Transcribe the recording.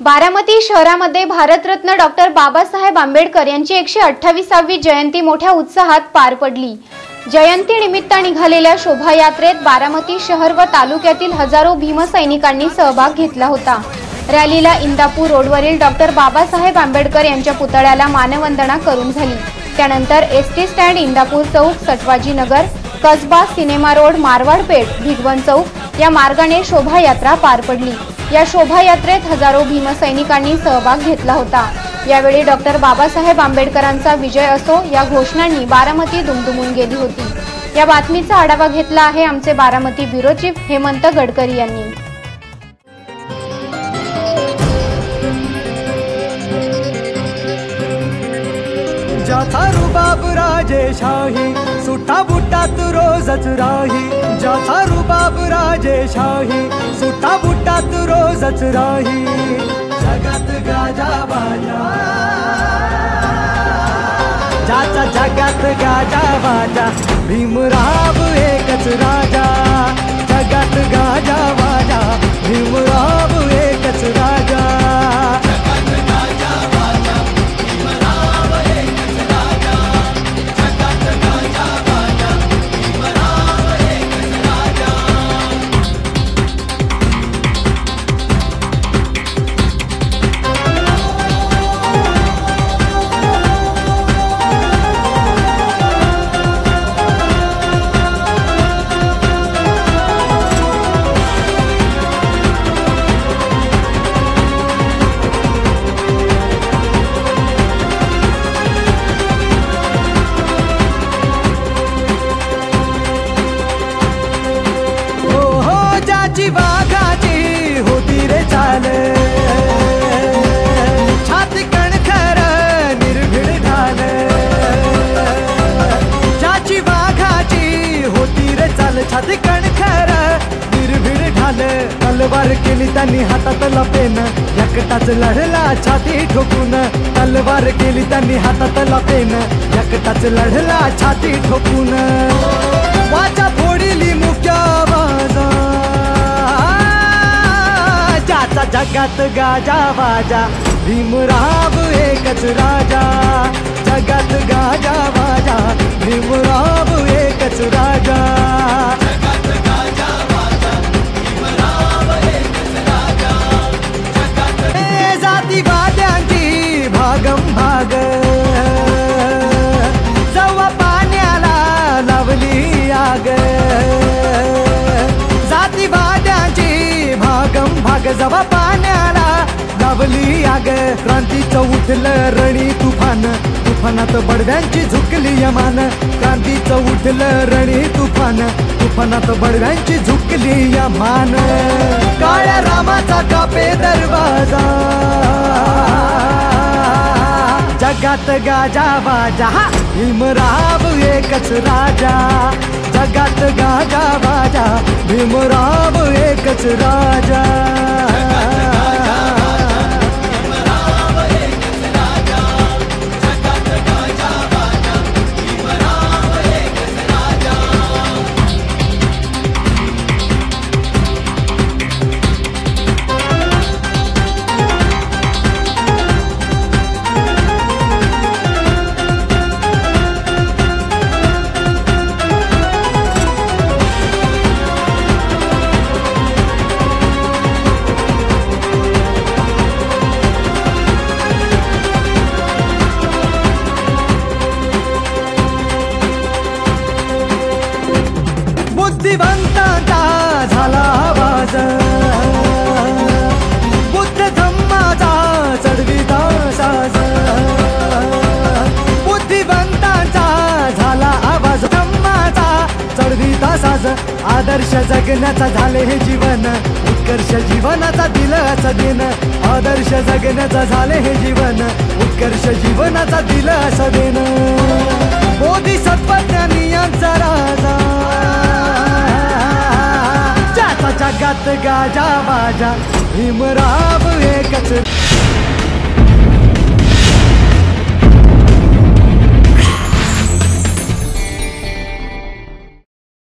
बारामती शहरामध्ये भारतरत्न डॉक्टर बाबासाहेब आंबेडकर यांची एकशे अठ्ठावीसावी जयंती मोठ्या उत्साहात पार पडली. जयंती निमित्त निघालेल्या शोभायात्रेत बारामती शहर व तालुक्यातील हजारो भीमसैनिकांनी सहभाग घेतला होता. रॅलीला इंदापूर रोडवरील डॉक्टर बाबासाहेब आंबेडकर यांच्या पुतळ्याला मानवंदना करून झाली. त्यानंतर एस टी स्टँड इंदापूर चौक सटवाजी नगर कसबा सिनेमा रोड मारवाड पेठ भिगवण चौक या मार्गाने शोभायात्रा पार पडली. या शोभायात्रेत हजारो भीमसैनिकांनी सहभाग घेतला होता. यावेळी डॉक्टर बाबासाहेब आंबेडकरांचा विजय असो या घोषणांनी बारामती दुमदुमून गेली होती. या बातमीचा आढावा घेतला आहे आमचे बारामती ब्युरो चीफ हेमंत गडकरी यांनी. ज्याचा रुबाब राजेशाही सुटा बुटात रोजच राही. ज्याचा रुबाब राजेशाही सुटा बुटात रोजच राही. जगात गाजा बाजा. ज्याचा जगात गाजा बाजा भीमराव एकच राजा. जगात गाजा बाजा भीमराव रे चाल खर कणखर निर्भीड ढाल तलवार केली त्यांनी हातात लपेन. एकटाच लढला छाती ठोकून तलवार केली त्यांनी हातात लपेन. एकटाच लढला छाती ठोकून. वाचा फोडिली मुख्य बाजा ज्याचा जगात गाजा बाजा भीमराव एकच राजा. जगात गाजा बाजा तवा पाण्याला लावली आग. क्रांतीचं उठलं रणी तुफान तुफानात बडव्यांची झुकली यमान. क्रांतीचं उठलं रणी तुफान तुफानात बडव्यांची झुकली यमान. काळ्या रामाचा कापे दरवाजा. जगात गाजा बाजा भीमराव एकच राजा. जगात गाजा बाजा भीमराव एकच राजा. बुद्धिवंतांचा झाला आवाज? बुद्ध धम्माचा चढविता साज. बुद्धिवंतांचा झाला आवाज धम्माचा चढविता साज. आदर्श जगण्याचा झाले हे जीवन उत्कर्ष जीवनाचा दिलच दिन आदर्श जगण्याचा झाले हे जीवन उत्कर्ष जीवनाचा दिलासा दिन ज्याचा जगात गाजा बाजा भीमराव एकच